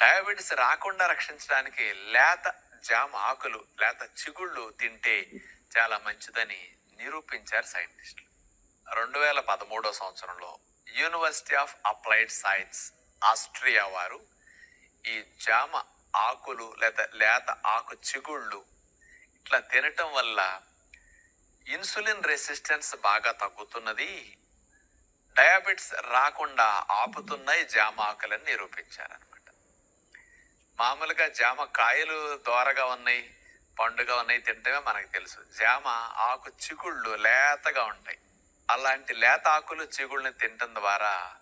Diabetes రాకుండా రక్షించడానికి లేత జామ ఆకులు లేత చిగుళ్ళు తింటే చాలా మంచిదని నిరూపించారు సైంటిస్టులు. రెండు వేల పదమూడో సంవత్సరంలో university of applied science Austria వారు ఈ జామ ఆకులు లేదా లేత ఆకు చిగుళ్ళు ఇట్లా తినటం వల్ల ఇన్సులిన్ రెసిస్టెన్స్ బాగా తగ్గుతున్నది. డయాబెటిస్ రాకుండా ఆపుతున్నాయి జామ ఆకులని నిరూపించారు మామూలుగా జామ కాయలు దోరగా ఉన్నాయి పండుగ ఉన్నాయి తింటమే మనకు తెలుసు. జామ ఆకు చిగుళ్ళు లేతగా ఉంటాయి. అలాంటి లేత ఆకులు చిగుళ్ళని తినడం ద్వారా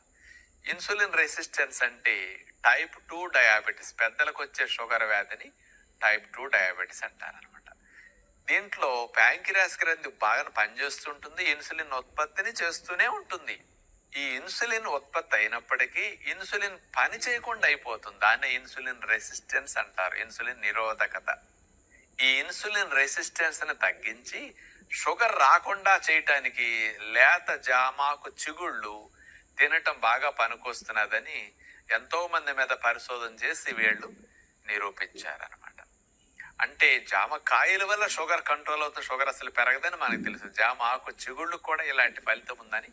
ఇన్సులిన్ రెసిస్టెన్స్ అంటే టైప్ టూ డయాబెటీస్ పెద్దలకు వచ్చే షుగర్ వ్యాధిని టైప్ టూ డయాబెటీస్ అంటారనమాట. దీంట్లో ప్యాంకిరాస్ గ్రంథి బాగా పనిచేస్తుంటుంది ఇన్సులిన్ ఉత్పత్తిని చేస్తూనే ఉంటుంది. ఈ ఇన్సులిన్ ఉత్పత్తి అయినప్పటికీ ఇన్సులిన్ పని చేయకుండా అయిపోతుంది. దాన్ని ఇన్సులిన్ రెసిస్టెన్స్ అంటారు. ఇన్సులిన్ నిరోధకత. ఈ ఇన్సులిన్ రెసిస్టెన్స్ని తగ్గించి షుగర్ రాకుండా చేయటానికి లేత జామాకు చిగుళ్ళు తినటం బాగా పనికొస్తున్నదని ఎంతోమంది మీద పరిశోధన చేసి వీళ్ళు నిరూపించారనమాట అంటే జామ కాయల వల్ల షుగర్ కంట్రోల్ అవుతుంది. షుగర్ అసలు పెరగదని మనకు తెలుసు. జామ ఆకు చిగుళ్ళు కూడా ఇలాంటి ఫలితం ఉందని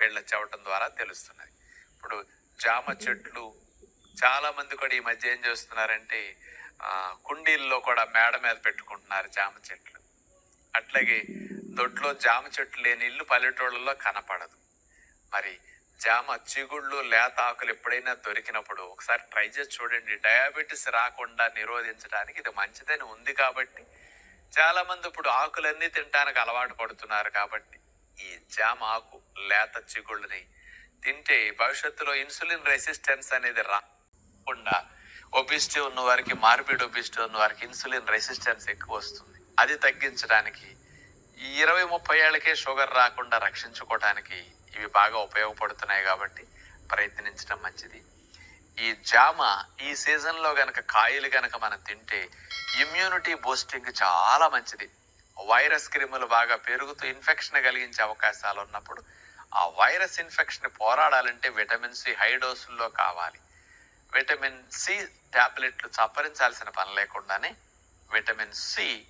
వీళ్ళ చవటం ద్వారా తెలుస్తున్నది ఇప్పుడు జామ చెట్లు చాలా మంది కూడా ఈ మధ్య ఏం చేస్తున్నారంటే కుండీల్లో కూడా మేడ మీద పెట్టుకుంటున్నారు జామ చెట్లు. అట్లాగే దొడ్లో జామ చెట్లు లేని ఇల్లు పల్లెటూళ్ళలో కనపడదు. మరి జామ చిగుళ్ళు లేత ఆకులు ఎప్పుడైనా దొరికినప్పుడు ఒకసారి ట్రై చేసి చూడండి. డయాబెటీస్ రాకుండా నిరోధించడానికి ఇది మంచిదని ఉంది కాబట్టి చాలామంది ఇప్పుడు ఆకులన్నీ తినడానికి అలవాటు పడుతున్నారు కాబట్టి ఈ జామ ఆకు లేత చిగుళ్ళని తింటే భవిష్యత్తులో ఇన్సులిన్ రెసిస్టెన్స్ అనేది రాకుండా ఒబిస్టీ ఉన్న వారికి మార్పిడ్ ఒబిస్టీ ఉన్న వారికి ఇన్సులిన్ రెసిస్టెన్స్ ఎక్కువ వస్తుంది. అది తగ్గించడానికి ఈ ఇరవై ముప్పై ఏళ్ళకే షుగర్ రాకుండా రక్షించుకోవడానికి ఇవి బాగా ఉపయోగపడుతున్నాయి కాబట్టి ప్రయత్నించడం మంచిది. ఈ జామ ఈ సీజన్లో గనక కాయలు గనక మనం తింటే ఇమ్యూనిటీ బూస్టింగ్ చాలా మంచిది. వైరస్ క్రిములు బాగా పెరుగుతూ ఇన్ఫెక్షన్ కలిగించే అవకాశాలు ఉన్నప్పుడు ఆ వైరస్ ఇన్ఫెక్షన్ పోరాడాలంటే విటమిన్ సి హై డోసుల్లో కావాలి. విటమిన్ సి టాబ్లెట్లు చప్పరించాల్సిన పని లేకుండానే విటమిన్ సి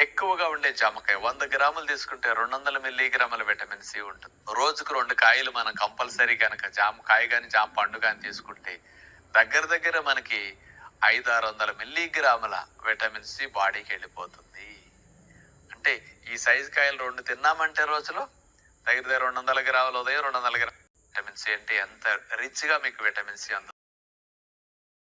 ఎక్కువగా ఉండే జామకాయ వంద గ్రాములు తీసుకుంటే రెండు వందల మిల్లీగ్రాముల విటమిన్ సి ఉంటుంది. రోజుకు రెండు కాయలు మనం కంపల్సరీ కనుక జామకాయ కానీ జామ పండు కానీ తీసుకుంటే దగ్గర దగ్గర మనకి ఐదు ఆరు వందల మిల్లీగ్రాముల విటమిన్ సి బాడీకి వెళ్ళిపోతుంది. అంటే ఈ సైజు కాయలు రెండు తిన్నామంటే రోజులో దగ్గర దగ్గర రెండు వందల గ్రాములు ఉదయం రెండు వందల గ్రాములు విటమిన్ సి అంటే ఎంత రిచ్గా మీకు విటమిన్ సి అందుతుంది